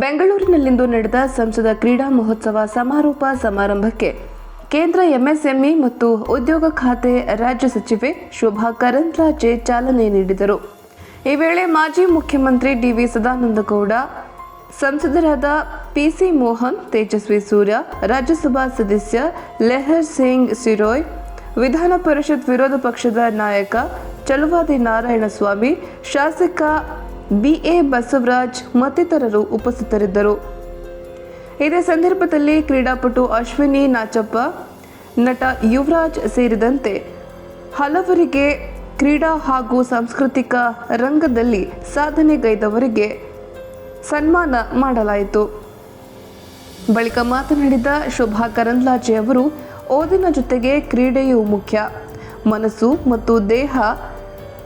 ಬೆಂಗಳೂರಿನಲ್ಲಿಂದು ನಡೆದ ಸಂಸದ ಕ್ರೀಡಾ ಮಹೋತ್ಸವ ಸಮಾರೋಪ ಸಮಾರಂಭಕ್ಕೆ ಕೇಂದ್ರ ಎಂಎಸ್ಎಂಇ ಮತ್ತು ಉದ್ಯೋಗ ಖಾತೆ ರಾಜ್ಯ ಸಚಿವೆ ಶೋಭಾ ಕರಂದ್ಲಾಜೆ ಚಾಲನೆ ನೀಡಿದರು. ಈ ವೇಳೆ ಮಾಜಿ ಮುಖ್ಯಮಂತ್ರಿ ಡಿವಿ ಸದಾನಂದಗೌಡ, ಸಂಸದರಾದ ಪಿಸಿ ಮೋಹನ್, ತೇಜಸ್ವಿ ಸೂರ್ಯ, ರಾಜ್ಯಸಭಾ ಸದಸ್ಯ ಲೆಹರ್ ಸಿಂಗ್ ಸಿರೋಯ್, ವಿಧಾನ ಪರಿಷತ್ ವಿರೋಧ ಪಕ್ಷದ ನಾಯಕ ಚಲುವಾದಿ ನಾರಾಯಣಸ್ವಾಮಿ, ಶಾಸಕ ಬಿಎ ಬಸವರಾಜ್ ಮತ್ತಿತರರು ಉಪಸ್ಥಿತರಿದ್ದರು. ಇದೇ ಸಂದರ್ಭದಲ್ಲಿ ಕ್ರೀಡಾಪಟು ಅಶ್ವಿನಿ ನಾಚಪ್ಪ, ನಟ ಯುವರಾಜ್ ಸೇರಿದಂತೆ ಹಲವರಿಗೆ ಕ್ರೀಡಾ ಹಾಗೂ ಸಾಂಸ್ಕೃತಿಕ ರಂಗದಲ್ಲಿ ಸಾಧನೆಗೈದವರಿಗೆ ಸನ್ಮಾನ ಮಾಡಲಾಯಿತು. ಬಳಿಕ ಮಾತನಾಡಿದ ಶೋಭಾ ಕರಂದ್ಲಾಜೆ ಅವರು, ಓದಿನ ಜೊತೆಗೆ ಕ್ರೀಡೆಯೂ ಮುಖ್ಯ. ಮನಸ್ಸು ಮತ್ತು ದೇಹ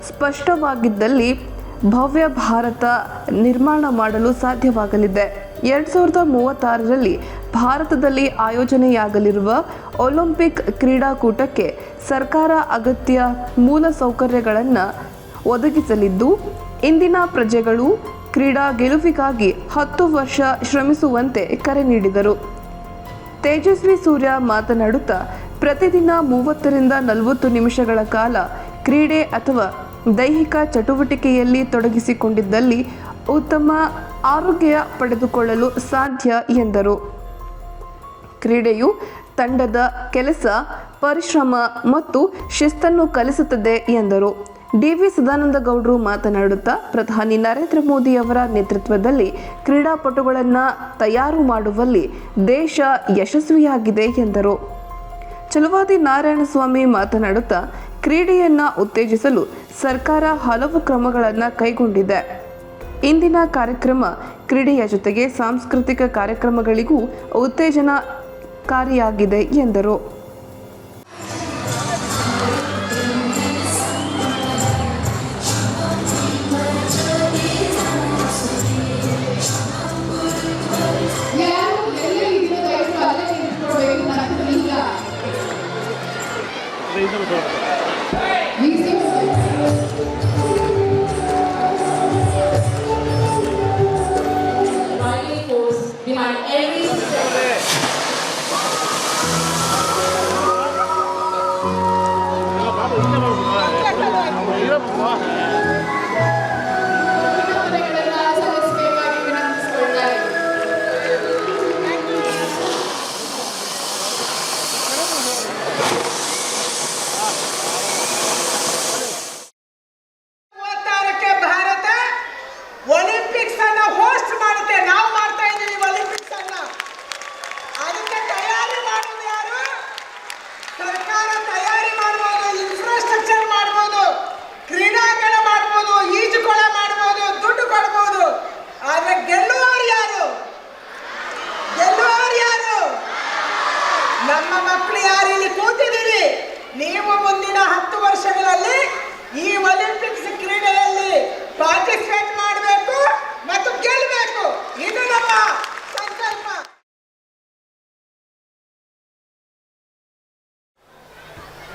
ಸ್ಪಷ್ಟವಾಗಿದ್ದಲ್ಲಿ ಭವ್ಯ ಭಾರತ ನಿರ್ಮಾಣ ಮಾಡಲು ಸಾಧ್ಯವಾಗಲಿದೆ. ಎರಡು ಸಾವಿರದ ಮೂವತ್ತಾರರಲ್ಲಿ ಭಾರತದಲ್ಲಿ ಆಯೋಜನೆಯಾಗಲಿರುವ ಒಲಿಂಪಿಕ್ ಕ್ರೀಡಾಕೂಟಕ್ಕೆ ಸರ್ಕಾರ ಅಗತ್ಯ ಮೂಲ ಸೌಕರ್ಯಗಳನ್ನು ಒದಗಿಸಲಿದ್ದು, ಇಂದಿನ ಪ್ರಜೆಗಳು ಕ್ರೀಡಾ ಗೆಲುವಿಗಾಗಿ ಹತ್ತು ವರ್ಷ ಶ್ರಮಿಸುವಂತೆ ಕರೆ ನೀಡಿದರು. ತೇಜಸ್ವಿ ಸೂರ್ಯ ಮಾತನಾಡುತ್ತಾ, ಪ್ರತಿದಿನ ಮೂವತ್ತರಿಂದ ನಲವತ್ತು ನಿಮಿಷಗಳ ಕಾಲ ಕ್ರೀಡೆ ಅಥವಾ ದೈಹಿಕ ಚಟುವಟಿಕೆಯಲ್ಲಿ ತೊಡಗಿಸಿಕೊಂಡಿದ್ದಲ್ಲಿ ಉತ್ತಮ ಆರೋಗ್ಯ ಪಡೆದುಕೊಳ್ಳಲು ಸಾಧ್ಯ ಎಂದರು. ಕ್ರೀಡೆಯು ತಂಡದ ಕೆಲಸ, ಪರಿಶ್ರಮ ಮತ್ತು ಶಿಸ್ತನ್ನು ಕಲಿಸುತ್ತದೆ ಎಂದರು. ಡಿವಿ ಸದಾನಂದಗೌಡರು ಮಾತನಾಡುತ್ತಾ, ಪ್ರಧಾನಿ ನರೇಂದ್ರ ಮೋದಿ ಅವರ ನೇತೃತ್ವದಲ್ಲಿ ಕ್ರೀಡಾಪಟುಗಳನ್ನು ತಯಾರು ಮಾಡುವಲ್ಲಿ ದೇಶ ಯಶಸ್ವಿಯಾಗಿದೆ ಎಂದರು. ಚಲುವಾದಿ ನಾರಾಯಣಸ್ವಾಮಿ ಮಾತನಾಡುತ್ತಾ ಕ್ರೀಡೆಯನ್ನು ಉತ್ತೇಜಿಸಲು ಸರ್ಕಾರ ಹಲವು ಕ್ರಮಗಳನ್ನು ಕೈಗೊಂಡಿದೆ. ಇಂದಿನ ಕಾರ್ಯಕ್ರಮ ಕ್ರೀಡೆಯ ಜೊತೆಗೆ ಸಾಂಸ್ಕೃತಿಕ ಕಾರ್ಯಕ್ರಮಗಳಿಗೂ ಉತ್ತೇಜನಕಾರಿಯಾಗಿದೆ ಎಂದರು. Music. Money behind every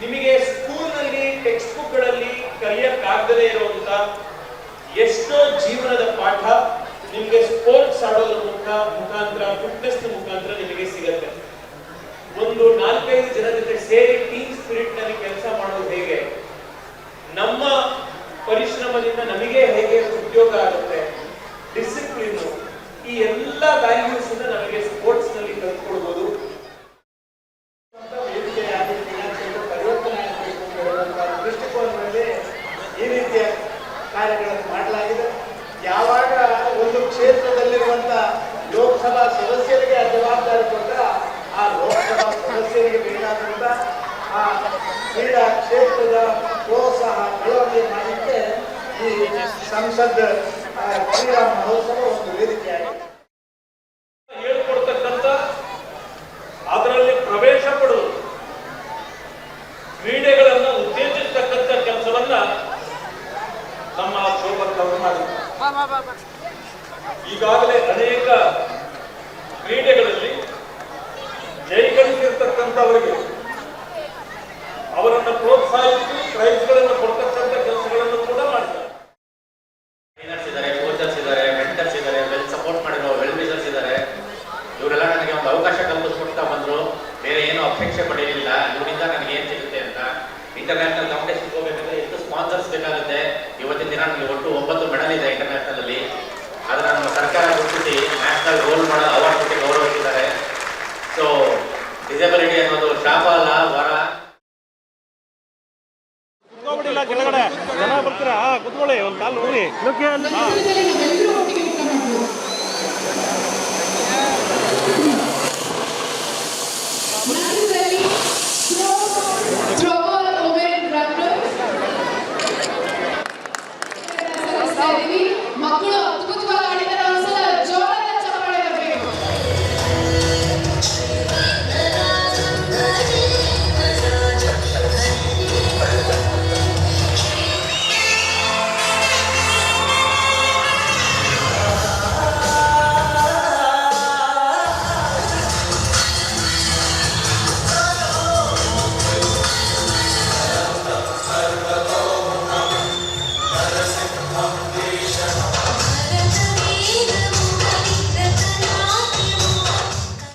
ನಿಮಗೆ ಸ್ಕೂಲ್ನಲ್ಲಿ ಟೆಕ್ಸ್ಟ್ ಬುಕ್ಗಳಲ್ಲಿ ಕಲಿಯಕ್ಕಾಗದೇ ಇರುವಂತ ಎಷ್ಟೋ ಜೀವನದ ಪಾಠ ನಿಮಗೆ ಸ್ಪೋರ್ಟ್ಸ್ ಆಡೋದ್ರ ಮುಖ, ಮುಖಾಂತರ ಫಿಟ್ನೆಸ್ ಮುಖಾಂತರ ನಿಮಗೆ ಸಿಗತ್ತೆ. ಒಂದು ನಾಲ್ಕೈದು ಜನ ಜೊತೆ ಸೇರಿ ಟೀಮ್ ಸ್ಪಿರಿಟ್ನಲ್ಲಿ ಕೆಲಸ ಮಾಡೋದು ಹೇಗೆ? ನಮ್ಮ ಪರಿಶ್ರಮದಿಂದ ನಮಗೆ ಹೇಗೆ ಉದ್ಯೋಗ ಆಗುತ್ತೆ? ಡಿಸಿಪ್ಲಿನ್ ಈ ಎಲ್ಲ ವ್ಯಾಲ್ಯೂಸ್ ನಮಗೆ ಸ್ಪೋರ್ಟ್ಸ್ನಲ್ಲಿ ಕಲ್ತ್ಕೊಳ್ಬಹುದು ಸದಸ್ಯರಿಗೆ ಬೇಕಾದಂತ ಆ ಕ್ರೀಡಾ ಕ್ಷೇತ್ರದ ಪ್ರೋತ್ಸಾಹ ಬೆಳವಣಿಗೆ ಮಾಡಲಿಕ್ಕೆ ಈ ಸಂಸದ್ ಕ್ರೀಡಾ ಮಹೋತ್ಸವ ಒಂದು ವೇದಿಕೆಯಾಗಿದೆ. ಹೇಳ್ಕೊಡ್ತಕ್ಕಂಥ ಅದರಲ್ಲಿ ಪ್ರವೇಶ ಕ್ರೀಡೆಗಳನ್ನ ಉತ್ತೇಜಿಸತಕ್ಕಂಥ ಕೆಲಸವನ್ನ ನಮ್ಮ ಶೋಭಕ್ ಅವರು ಈಗಾಗಲೇ ಅನೇಕ ಕ್ರೀಡೆಗಳಲ್ಲಿ ಇಂಥವರಿಗೆ ಅವರನ್ನು ಪ್ರೋತ್ಸಾಹಿಸಿ ಪ್ರೈಸ್ಗಳನ್ನು ಕೊಡ್ತಕ್ಕಂಥ ಕೆಲಸಗಳನ್ನು ಕೂಡ ಮಾಡ್ತಾರೆ. ಟ್ರೈನರ್ಸ್ ಇದ್ದಾರೆ ಕೋಚರ್ಸ್ ಇದ್ದಾರೆ ಮೆಂಟರ್ಸ್ ಇದ್ದಾರೆ ವೆಲ್ ಸಪೋರ್ಟ್ ಮಾಡಿರೋ ವೆಲ್ ಮಿಜರ್ಸ್ ಇದ್ದಾರೆ ಇವರೆಲ್ಲ ನನಗೆ ಒಂದು ಅವಕಾಶ ಕಲ್ಪಿಸ್ಕೊಡ್ತಾ ಬಂದ್ರು. ಬೇರೆ ಏನೂ ಅಪೇಕ್ಷೆ ಪಡೆಯಲಿಲ್ಲ ಇವರಿಂದ ನನಗೆ ಏನು ಸಿಗುತ್ತೆ ಅಂತ. ಇಂಟರ್ನ್ಯಾಷನಲ್ ಕಾಂಪಿಟೇಷನ್ಗೆ ಹೋಗಬೇಕಂದ್ರೆ ಎಷ್ಟು ಸ್ಪಾನ್ಸರ್ಸ್ ಬೇಕಾಗುತ್ತೆ. ಇವತ್ತಿನ ದಿನ ನನಗೆ ಒಟ್ಟು ಒಂಬತ್ತು ಮೆಡಲ್ ಇದೆ ಇಂಟರ್ನ್ಯಾಷನಲ್ ಅಲ್ಲಿ. ಅದನ್ನು ನಮ್ಮ ಸರ್ಕಾರ ಗುರುತಿಸಿ national role model award disability ಅನ್ನೋದು ಶಾಪ ಅಲ್ಲ ವರ. ಕುತ್ಕೋಬಿಡಿಲ್ಲ ಕೆಳಗಡೆ. ಜನ ಬರ್ತೀರಾ? ಕುತ್ಕೊಳ್ಳಿ ಒಂದು ಕಾಲು ನೋಡಿ